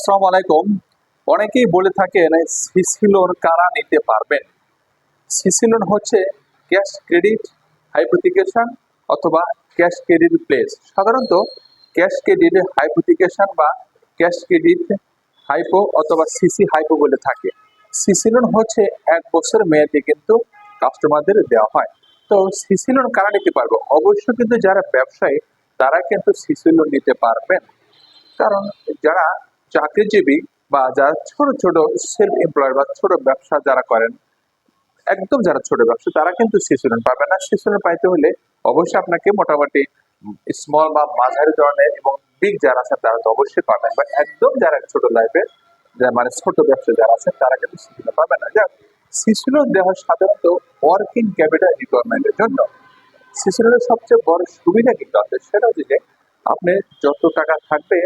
আসসালামু আলাইকুম। অনেকেই বলে থাকেন সিসি লোন কারা নিতে পারবেন? সিসি লোন হচ্ছে ক্যাশ ক্রেডিট হাইপোথিকেশন অথবা ক্যাশ ক্রেডিট প্লেস। সাধারণত ক্যাশ ক্রেডিট হাইপোথিকেশন বা ক্যাশ ক্রেডিট হাইপো অথবা সিসি হাইপো বলে থাকে। সিসি লোন হচ্ছে এক বছর মেয়াদে কিন্তু কাস্টমারদের দেওয়া হয়। তো সিসি লোন কারা নিতে পারবে? অবশ্য কিন্তু যারা ব্যবসায়ী, তারা কিন্তু সিসি লোন নিতে পারবেন। কারণ যারা চাকরিজীবী বা যারা ছোট ছোট সেলফ এমপ্লয়েড বা ছোট ব্যবসা যারা করেন, একদম যারা ছোট ব্যবসা, তারা কিন্তু শিশু লোন পাবে না। শিশু লোন পাইতে হলে অবশ্যই আপনাকে মোটামুটি স্মল বা মাঝারি ধরনের এবং বিগ যারা আছেন, তারা তো অবশ্যই পাবেন। বা একদম যারা ছোট লাইফে মানে ছোট ব্যবসা যারা আছেন, তারা কিন্তু শিশু লোন পাবে না। যাক শিশু লোন দেওয়া সাধারণত ওয়ার্কিং ক্যাপিটাল রিকোয়ারমেন্টের জন্য। শিশু লোনের সবচেয়ে বড় সুবিধা কিন্তু আছে, সেটা হচ্ছে যে আপনি যত টাকা থাকবে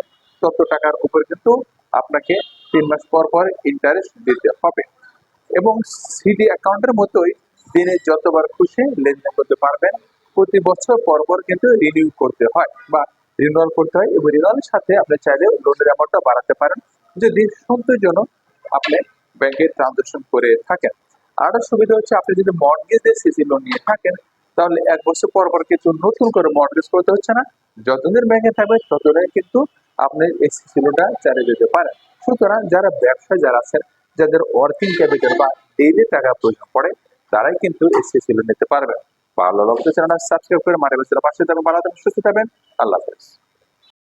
তত টাকার উপর কিন্তু আপনাকে তিন মাস পর পর ইন্টারেস্ট দিতে হবে। এবং সিডি অ্যাকাউন্টের মতোই দিনে যতবার খুশি লেনদেন করতে পারবেন, প্রতি বছর পর পর কিন্তু রিনিউ করতে হয় বা রিনিউয়াল করতে হয় এবং রিনিউয়ালের সাথে আপনি চাইলে লোনের অ্যামাউন্টটা বাড়াতে পারেন যদি সন্তোষজনক আপনি ব্যাংকে ট্রানজাকশন করে থাকেন। আরও সুবিধা হচ্ছে আপনি যদি মর্গেজ সিসি লোন নিয়ে থাকেন, তাহলে এক বছর পর পর কিছু নতুন করে মর্গেজ করতে হচ্ছে না। যতদিন ব্যাংকে থাকবে, ততদিন কিন্তু আপনি এই সিসি লোনটা চালিয়ে যেতে পারেন। সুতরাং যারা ব্যবসায় যারা আছেন, যাদের ওয়ার্কিং ক্যাপিটাল বা ডেইলি টাকা প্রয়োজন পড়ে, তারাই কিন্তু এই সিসি নিতে পারবেন। ভালো লাগতে চ্যানেল সাবস্ক্রাইব করে মারে বেসের পাশে থাকবেন ভালো থাকবেন সুস্থ থাকবেন। আল্লাহ হাফেজ।